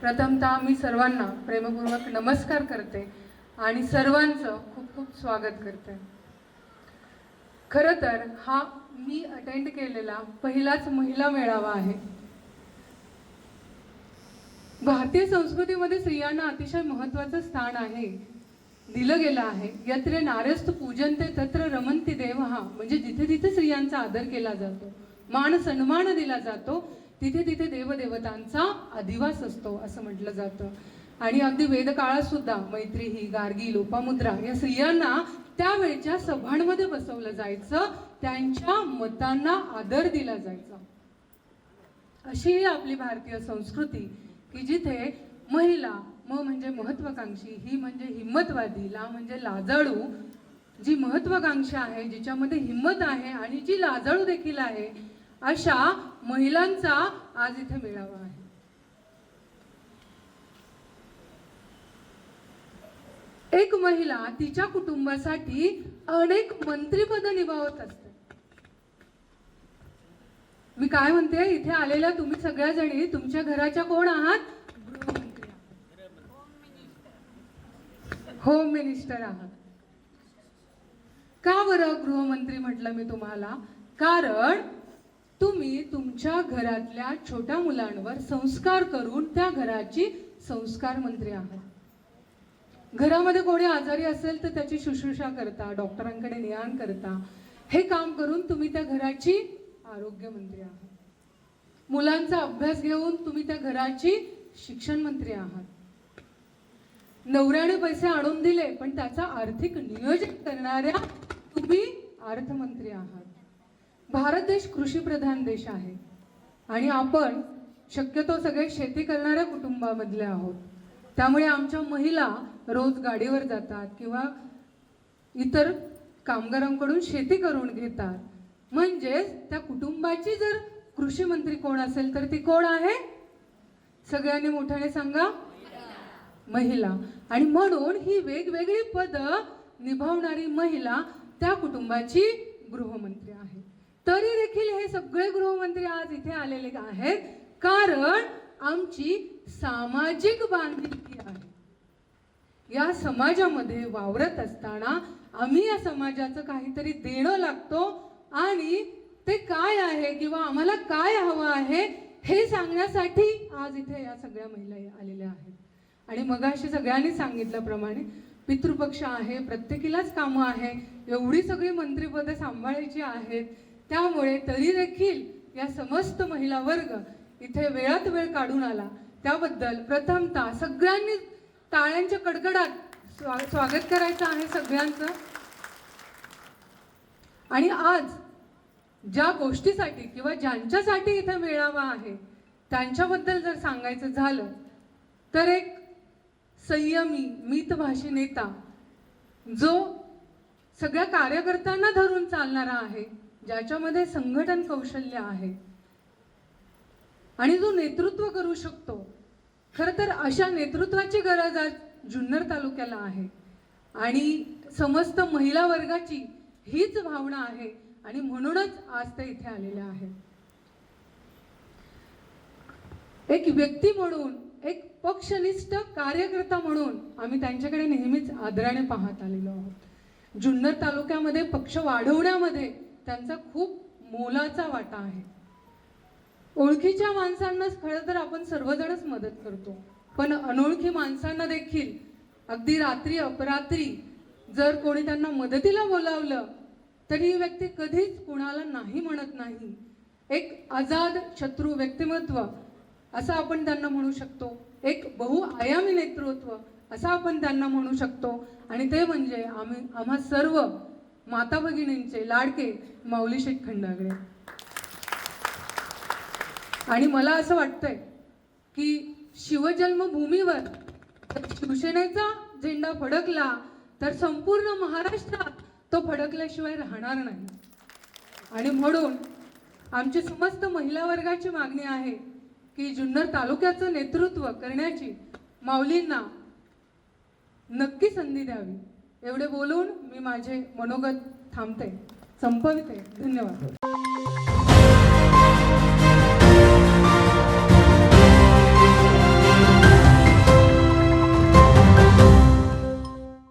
प्रथमतः मी सर्वांना प्रेमपूर्वक नमस्कार करते आणि सर्वांचं खूप खूप स्वागत करते. खरं तर हा मी अटेंड केलेला पहिलाच महिला मेळावा आहे. भारतीय संस्कृतीमध्ये स्त्रियांना अतिशय महत्वाचं स्थान आहे दिलं गेलं आहे. यत्र नारस्त पूजनते तत्र रमंती देव हा म्हणजे जिथे जिथे स्त्रियांचा आदर केला जातो मान सन्मान दिला जातो तिथे तिथे देवदेवतांचा अधिवास असतो असं म्हटलं जातं. आणि अगदी वेदकाळात सुद्धा मैत्री ही गार्गी लोपामुद्रा या स्त्रियांना त्यावेळच्या सभांमध्ये बसवलं जायचं. त्यांच्या मतांना आदर दिला जायचा. अशी ही आपली भारतीय संस्कृती की जिथे महिला म म्हणजे महत्वाकांक्षी ही म्हणजे हिंमतवादी ला म्हणजे लाजाळू जी महत्वाकांक्षा आहे जिच्यामध्ये हिंमत आहे आणि जी लाजाळू देखील आहे अशा महिलांचा आज इथे मेळावा आहे. एक महिला तिच्या कुटुंबासाठी अनेक मंत्रीपद निभावत असते. मी काय म्हणते इथे आलेल्या तुम्ही सगळ्या जणी तुमच्या घराच्या कोण आहात? गृहमंत्री होम मिनिस्टर आहात. का बरं गृहमंत्री म्हटलं मी तुम्हाला? कारण तुम्ही तुमच्या घरातल्या छोट्या मुलांवर संस्कार करून त्या घराची संस्कार मंत्री आहात. घरामध्ये कोणी आजारी असेल तर त्याची शुश्रूषा करता डॉक्टरांकडे नियाण करता. हे काम करून तुम्ही त्या घराची आरोग्य मंत्री आहात. मुलांचा अभ्यास घेऊन तुम्ही त्या घराची शिक्षण मंत्री आहात. नवऱ्याने पैसे आणून दिले पण त्याचा आर्थिक नियोजन करणाऱ्या तुम्ही अर्थमंत्री आहात. भारत देश कृषीप्रधान देश आहे. आणि आपण शक्यतो सगळे शेती करणाऱ्या कुटुंबामधले आहोत. त्यामुळे आमच्या महिला रोज गाडीवर जातात किंवा इतर कामगारांकडून शेती करून घेतात. म्हणजेच त्या कुटुंबाची जर कृषी मंत्री कोण असेल तर ती कोण आहे? सगळ्यांनी मोठ्याने सांगा. महिला. आणि म्हणून ही वेगवेगळी पदं निभावणारी महिला त्या कुटुंबाची गृहमंत्री आहे. तरी देखील हे सगळे गृहमंत्री आज इथे आलेले आहेत. कारण आमची सामाजिक बांधिलकी आहे. या समाजामध्ये वावरत असताना आम्ही या समाजाचं काहीतरी देणं लागतो आणि ते काय आहे किंवा आम्हाला काय हवं आहे हे सांगण्यासाठी आज इथे या सगळ्या महिला आलेल्या आहेत. आणि मगाशी सगळ्यांनी सांगितल्याप्रमाणे पितृपक्ष आहे प्रत्येकीलाच कामं आहे एवढी सगळी मंत्रिपदं सांभाळायची आहेत. त्यामुळे तरी देखील या समस्त महिला वर्ग इथे वेळात वेळ काढून आला. त्याबद्दल प्रथमतः सगळ्यांनी टाळ्यांच्या कडकडात स्वा स्वागत करायचं आहे सगळ्यांचं. आणि आज ज्या गोष्टीसाठी किंवा ज्यांच्यासाठी इथे मेळावा आहे त्यांच्याबद्दल जर सांगायचं झालं तर एक संयमी मितभाषी नेता जो सगळ्या कार्यकर्त्यांना धरून चालणारा आहे ज्याच्यामध्ये संघटन कौशल्य आहे. आणि जो नेतृत्व करू शकतो खर तर अशा नेतृत्वाची गरज आज जुन्नर तालुक्याला आहे. आणि समस्त महिला वर्गाची हीच भावना आहे आणि म्हणूनच आज ते इथे आलेले आहेत. एक व्यक्ती म्हणून एक पक्षनिष्ठ कार्यकर्ता म्हणून आम्ही त्यांच्याकडे नेहमीच आदराने पाहत आलेलो आहोत. जुन्नर तालुक्यामध्ये पक्ष वाढवण्यामध्ये त्यांचा खूप मोलाचा वाटा आहे. ओळखीच्या माणसांनाच खरं तर आपण सर्वजणच मदत करतो. पण अनोळखी माणसांना देखील अगदी रात्री अपरात्री जर कोणी त्यांना मदतीला बोलावलं तर ही व्यक्ती कधीच कुणाला नाही म्हणत नाही. एक आजाद शत्रू व्यक्तिमत्व असं आपण त्यांना म्हणू शकतो. एक बहुआयामी नेतृत्व असं आपण त्यांना म्हणू शकतो. आणि ते म्हणजे आम्ही आम्हा सर्व माता भगिनींचे लाडके माऊली शेठ खंडागळे. आणि मला असं वाटतंय की शिवजन्मभूमीवर शिवसेनेचा झेंडा फडकला तर संपूर्ण महाराष्ट्रात तो फडकल्याशिवाय राहणार नाही. आणि म्हणून आमची समस्त महिला वर्गाची मागणी आहे की जुन्नर तालुक्याचं नेतृत्व करण्याची माऊलींना नक्की संधी द्यावी. एवढे बोलून मी माझे मनोगत थांबते. संपविते. धन्यवाद.